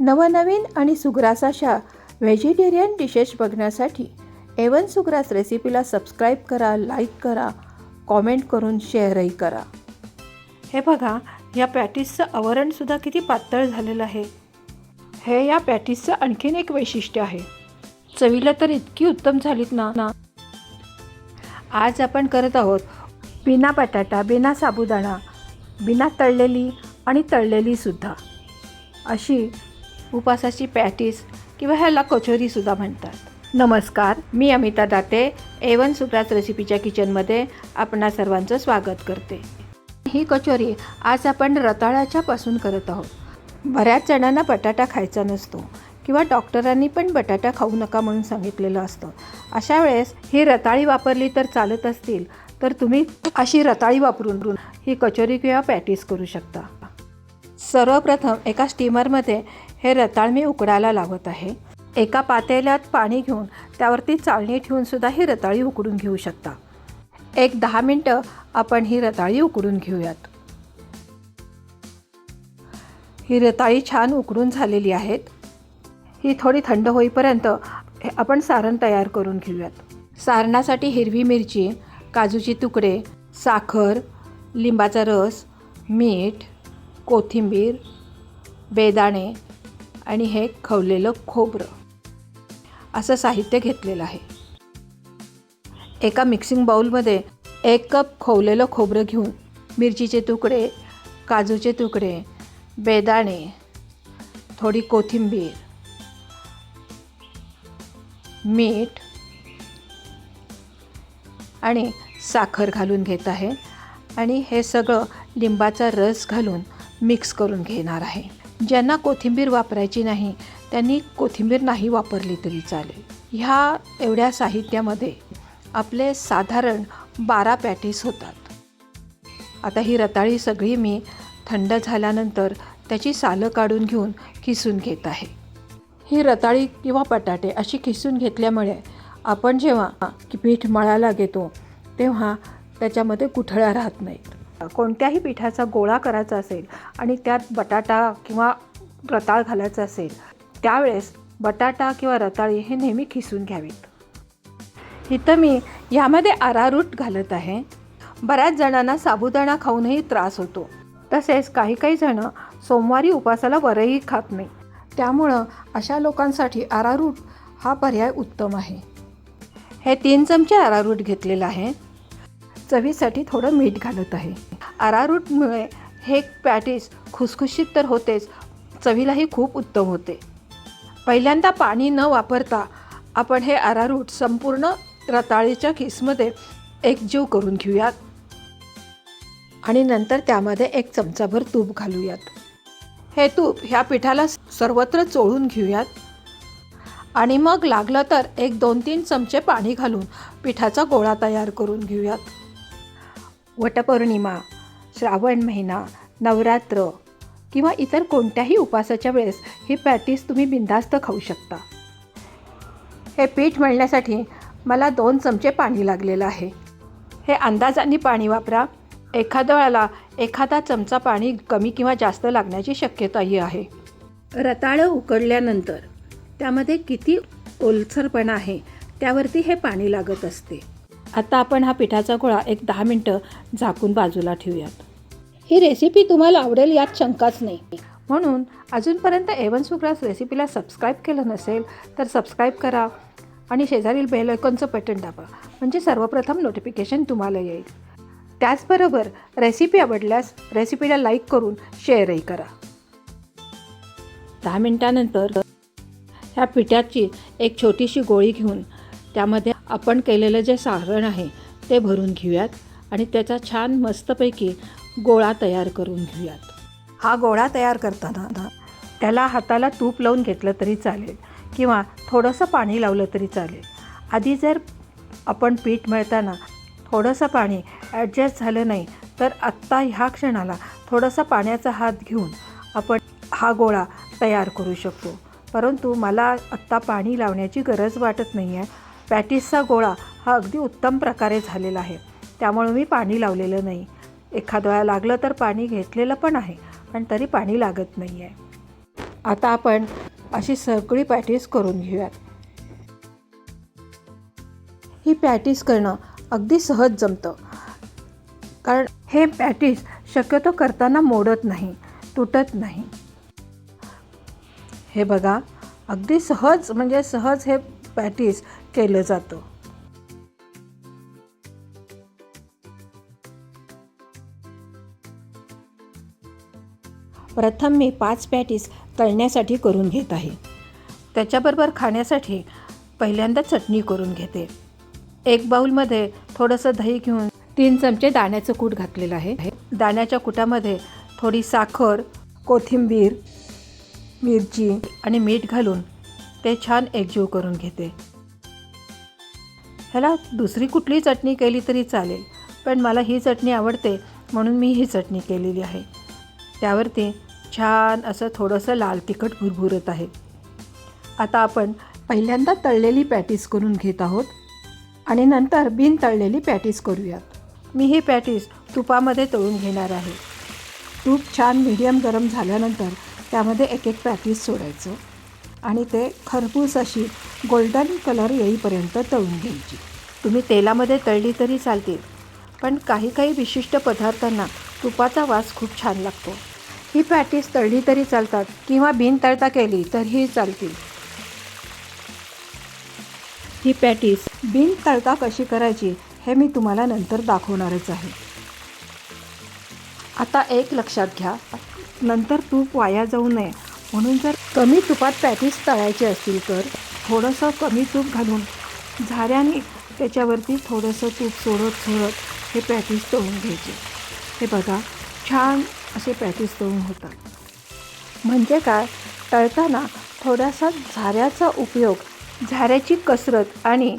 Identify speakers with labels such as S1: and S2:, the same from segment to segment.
S1: नवनवीन आणि सुग्रास अशा व्हेजिटेरियन डिशेस बघण्यासाठी एवन सुग्रास रेसिपीला सबस्क्राईब करा लाईक करा कॉमेंट करून शेअरही करा. हे बघा या पॅटीसचं आवरणसुद्धा किती पातळ झालेलं आहे. हे या पॅटीसचं आणखीन एक वैशिष्ट्य आहे. चवीला तर इतकी उत्तम झालीत ना ना. आज आपण करत आहोत बिना बटाटा बिना साबुदाणा बिना तळलेली आणि तळलेलीसुद्धा अशी उपासाची पॅटीस किंवा ह्याला कचोरीसुद्धा म्हणतात. नमस्कार मी अमिता दाते एवन सुप्रास रेसिपीच्या किचनमध्ये आपणा सर्वांचं स्वागत करते. ही कचोरी आज आपण रताळ्याच्या पासून करत आहोत. बऱ्याच जणांना बटाटा खायचा नसतो किंवा डॉक्टरांनी पण बटाटा खाऊ नका म्हणून सांगितलेलं असतं. अशा वेळेस ही रताळी वापरली तर चालत असतील तर तुम्ही अशी रताळी वापरून ही कचोरी किंवा पॅटीस करू शकता. सर्वप्रथम एका स्टीमरमध्ये हे रताळ मी उकडायला लावत आहे. एका पातेल्यात पाणी घेऊन त्यावरती चाळणी ठेवून सुद्धा ही रताळी उकडून घेऊ शकता. एक दहा मिनटं आपण ही रताळी उकडून घेऊयात. ही रताळी छान उकडून झालेली आहेत. ही थोडी थंड होईपर्यंत आपण सारण तयार करून घेऊयात. सारणासाठी हिरवी मिरची काजूचे तुकडे साखर लिंबाचा रस मीठ कोथिंबीर बेदाणे आणि हे खवलेलं खोबरं. असं साहित्य घेतलेलं आहे. एका मिक्सिंग बाऊलमध्ये एक कप खोवलेलं खोबरं घेऊन मिरचीचे तुकडे काजूचे तुकडे बेदाणे थोडी कोथिंबीर मीठ आणि साखर घालून घेत आहे. आणि हे सगळं लिंबाचा रस घालून मिक्स करून घेणार आहे. ज्यांना कोथिंबीर वापरायची नाही त्यांनी कोथिंबीर नाही वापरली तरी चालेल. ह्या एवढ्या साहित्यामध्ये आपले साधारण बारा पॅटीस होतात. आता ही रताळी सगळी मी थंड झाल्यानंतर त्याची सालं काढून घेऊन किसून घेत आहे. ही रताळी किंवा बटाटे अशी किसून घेतल्यामुळे आपण जेव्हा पीठ मळायला घेतो तेव्हा त्याच्यामध्ये कुठळ्या राहत नाहीत. कोणत्याही पिठाचा गोळा करायचा असेल आणि त्यात बटाटा किंवा रताळ घालायचं असेल त्यावेळेस बटाटा किंवा रताळी हे नेहमी खिसून घ्यावीत. इथं मी ह्यामध्ये आरारूट घालत आहे. बऱ्याच जणांना साबुदाणा खाऊनही त्रास होतो. तसेच काही काही जणं सोमवारी उपासाला वरही खात नाही. त्यामुळं अशा लोकांसाठी आरारूट हा पर्याय उत्तम आहे. हे तीन चमचे आरारूट घेतलेलं आहे. चवीसाठी थोडं मीठ घालत आहे. आरारूटमुळे हे पॅटीस खुसखुशीत तर होतेच चवीलाही खूप उत्तम होते. पहिल्यांदा पाणी न वापरता आपण हे आरारूट संपूर्ण रताळीच्या किसमध्ये एकजीव करून घेऊयात. आणि नंतर त्यामध्ये एक चमचाभर तूप घालूयात. हे तूप ह्या पिठाला सर्वत्र चोळून घेऊयात. आणि मग लागलं तर एक दोन तीन चमचे पाणी घालून पिठाचा गोळा तयार करून घेऊयात. वटपौर्णिमा श्रावण महिना नवरात्र किंवा इतर कोणत्याही उपासाच्या वेळेस ही पॅटीस तुम्ही बिंदास्त खाऊ शकता. हे पीठ मळण्यासाठी मला दोन चमचे पाणी लागलेलं आहे. हे अंदाजाने पाणी वापरा. एखाद्या वेळेला एखादा चमचा पाणी कमी किंवा जास्त लागण्याची शक्यताही आहे. रताळं उकडल्यानंतर त्यामध्ये किती ओलसरपणा आहे त्यावरती हे पाणी लागत असते. आता आपण हा पिठाचा गोळा एक दहा मिनटं झाकून बाजूला ठेवूयात. ही रेसिपी तुम्हाला आवडेल यात शंकाच नाही. म्हणून अजूनपर्यंत एवन सुग्रास रेसिपीला सबस्क्राईब केलं नसेल तर सबस्क्राईब करा आणि शेजारील बेल आयकॉनचं बटन दाबा म्हणजे सर्वप्रथम नोटिफिकेशन तुम्हाला येईल. त्याचबरोबर रेसिपी आवडल्यास रेसिपीला लाईक करून शेअरही करा. दहा मिनटानंतर ह्या पिठाची एक छोटीशी गोळी घेऊन त्यामध्ये आपण केलेलं जे सारण आहे ते भरून घेऊयात आणि त्याचा छान मस्तपैकी गोळा तयार करून घेऊयात. हा गोळा तयार करताना त्याला हाताला तूप लावून घेतलं तरी चालेल किंवा थोडंसं पाणी लावलं तरी चालेल. आधी जर आपण पीठ मळताना थोडंसं पाणी ॲडजस्ट झालं नाही तर आत्ता ह्या क्षणाला थोडासा पाण्याचा हात घेऊन आपण हा गोळा तयार करू शकतो. परंतु मला आत्ता पाणी लावण्याची गरज वाटत नाही आहे पॅटिसचा गोळा हा अगदी उत्तम प्रकारे झालेला आहे. त्यामुळे मी पाणी लावलेलं नाही. एखाद्या वेळा लागलं तर पाणी घेतलेलं पण आहे पण तरी पाणी लागत नाही आहे आता आपण अशी सगळी पॅटीस करून घेऊयात. ही पॅटीस करणं अगदी सहज जमतं. कारण हे पॅटीस शक्यतो करताना मोडत नाही तुटत नाही. हे बघा अगदी सहज म्हणजे सहज हे पॅटीस केलं जातं. प्रथम मी पाच पॅटीस तळण्यासाठी करून घेत आहे. त्याच्याबरोबर खाण्यासाठी पहिल्यांदा चटणी करून घेते. एक बाऊलमध्ये थोडंसं दही घेऊन तीन चमचे दाण्याचं कूट घातलेलं आहे. दाण्याच्या कुटामध्ये थोडी साखर कोथिंबीर मिरची आणि मीठ घालून ते छान एकजीव करून घेते. ह्याला दुसरी कुठली चटणी केली तरी चालेल पण मला ही चटणी आवडते म्हणून मी ही चटणी केलेली आहे. त्यावरती छान असं थोडंसं लाल तिखट भुरभुरत आहे. आता आपण पहिल्यांदा तळलेली पॅटीस करून घेत आहोत आणि नंतर बिन तळलेली पॅटीस करूयात. मी ही पॅटीस तुपामध्ये तळून घेणार आहे. तूप छान मीडियम गरम झाल्यानंतर त्यामध्ये एक एक पॅटीस सोडायचं आणि ते खरपूस अशी गोल्डन कलर येईपर्यंत तळून घ्यायची. तुम्ही तेलामध्ये तळली तरी चालतील पण काही काही विशिष्ट पदार्थांना तुपाचा वास खूप छान लागतो. ही पॅटीस तळली तरी चालतात किंवा बिन तळता केली तरीही चालतील. ही पॅटीस बिन तळता कशी करायची हे मी तुम्हाला नंतर दाखवणारच आहे. आता एक लक्षात घ्या नंतर तूप वाया जाऊ नये. म्हणून जर कमी तुपात पॅटीस तळायचे असतील तर थोडंसं कमी तूप घालून झाऱ्याने त्याच्यावरती थोडंसं तूप सोडत सोडत हे पॅटीस तळून घ्यायचे. हे बघा छान असे पॅटीस तळून होतात. म्हणजे काय? तळताना थोडासा झाऱ्याचा उपयोग झाऱ्याची कसरत आणि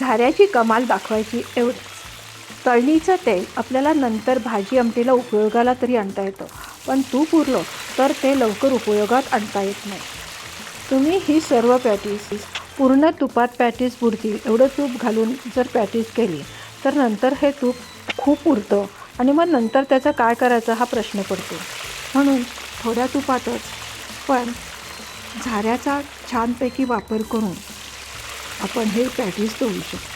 S1: झाऱ्याची कमाल दाखवायची एवढंच. तळणीचं तेल आपल्याला नंतर भाजी आमटीला उपयोगाला तरी आणता येतं. पण तूप उरलं तर ते लवकर उपयोगात आणता येत नाही. तुम्ही ही सर्व पॅटीस पूर्ण तुपात पॅटीस बुडतील. एवढं तूप घालून जर पॅटीस केली तर नंतर हे तूप खूप उरतं. आणि मग नंतर त्याचा काय करायचं हा प्रश्न पडतो. म्हणून थोड्या तुपातच पण झाऱ्याचा छानपैकी वापर करून आपण हे पॅटीस तोडू शकतो.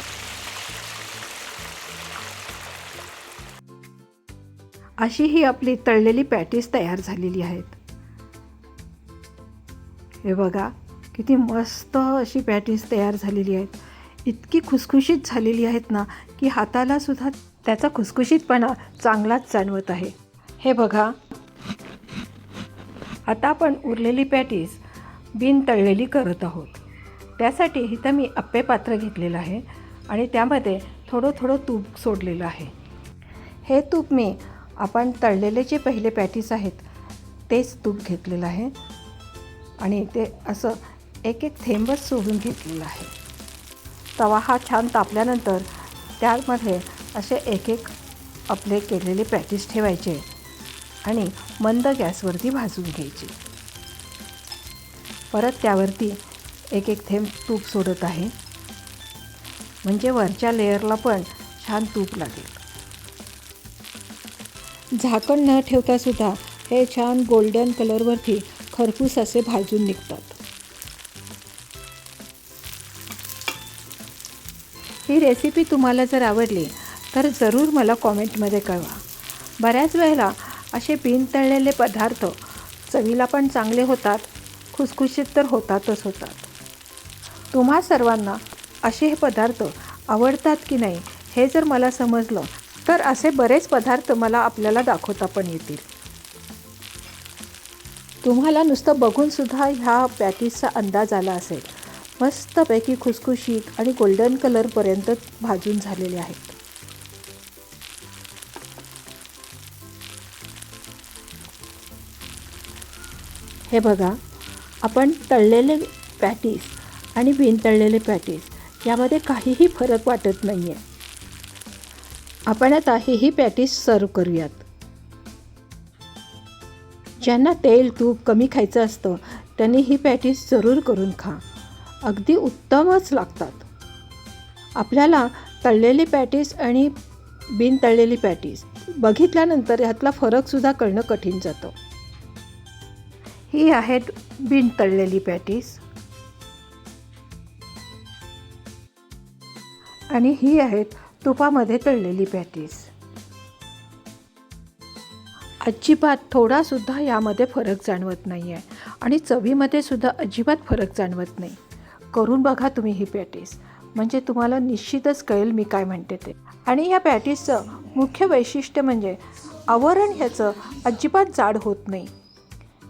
S1: अशी ही आपली तळलेली पॅटीस तयार झालेली आहेत. हे बघा किती मस्त अशी पॅटीज तयार झालेली आहेत. इतकी खुसखुशीत झालेली आहेत ना की हातालासुद्धा त्याचा खुसखुशीतपणा चांगलाच जाणवत आहे. हे बघा. आता आपण उरलेली पॅटीस बिन तळलेली करत आहोत. त्यासाठी इथं मी अप्पे पात्र घेतलेलं आहे आणि त्यामध्ये थोडं थोडं तूप सोडलेलं आहे. हे तूप मी आपण तळलेले जे पहिले पॅटीस आहेत तेच तूप घेतलेलं आहे. आणि ते असं एक एक थेंबच सोडून घेतलेलं आहे. तवा हा छान तापल्यानंतर त्यामध्ये असे एक एक आपले केलेले पॅटीस ठेवायचे आणि मंद गॅसवरती भाजून घ्यायची. परत त्यावरती एक एक थेंब तूप सोडत आहे. म्हणजे वरच्या लेअरला पण छान तूप लागेल. झाकण न ठेवतासुद्धा हे छान गोल्डन कलरवरती खरपूस असे भाजून निघतात. ही रेसिपी तुम्हाला जर आवडली तर जरूर मला कॉमेंटमध्ये कळवा. बऱ्याच वेळेला असे बिन तळलेले पदार्थ चवीला पण चांगले होतात खुसखुशीत तर होतातच होतात. तुम्हा सर्वांना असे हे पदार्थ आवडतात की नाही हे जर मला समजलं तर असे बरेच पदार्थ मला आपल्याला दाखवता पण येतील. तुम्हाला नुसतं बघूनसुद्धा ह्या पॅटीसचा अंदाज आला असेल. मस्तपैकी खुसखुशीत आणि गोल्डन कलरपर्यंत भाजून झालेले आहेत. हे बघा आपण तळलेले पॅटीस आणि बिनतळलेले पॅटीस यामध्ये काहीही फरक वाटत नाही आहे आपण आता हेही पॅटीस सर्व करूयात. ज्यांना तेल तूप कमी खायचं असतं त्यांनी ही पॅटीस जरूर करून खा. अगदी उत्तमच लागतात. आपल्याला तळलेली पॅटीस आणि बिन तळलेली पॅटीस बघितल्यानंतर ह्यातला फरकसुद्धा कळणं कठीण जातं. ही आहेत बिन तळलेली पॅटीस. आणि ही आहेत तुपामध्ये तळलेली पॅटीस. अजिबात थोडासुद्धा यामध्ये फरक जाणवत नाही आहे आणि चवीमध्ये सुद्धा अजिबात फरक जाणवत नाही. करून बघा तुम्ही ही पॅटीस. म्हणजे तुम्हाला निश्चितच कळेल मी काय म्हणते ते. आणि या पॅटीसचं मुख्य वैशिष्ट्य म्हणजे आवरण ह्याचं अजिबात जाड होत नाही.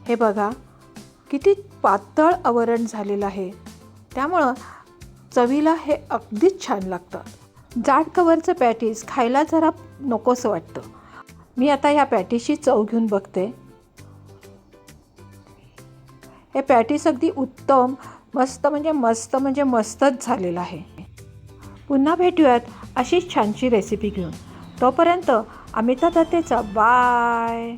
S1: हे बघा किती पातळ आवरण झालेलं आहे. त्यामुळं चवीला हे अगदीच छान लागतं. जाड कवरचं पॅटीस खायला जरा नकोसं वाटतं. मी आता ह्या पॅटीशी चव घेऊन बघते. हे पॅटीस अगदी उत्तम मस्त म्हणजे मस्त म्हणजे मस्तच झालेलं आहे. पुन्हा भेटूयात अशीच छानशी रेसिपी घेऊन. तोपर्यंत अमिता दत्तेचा बाय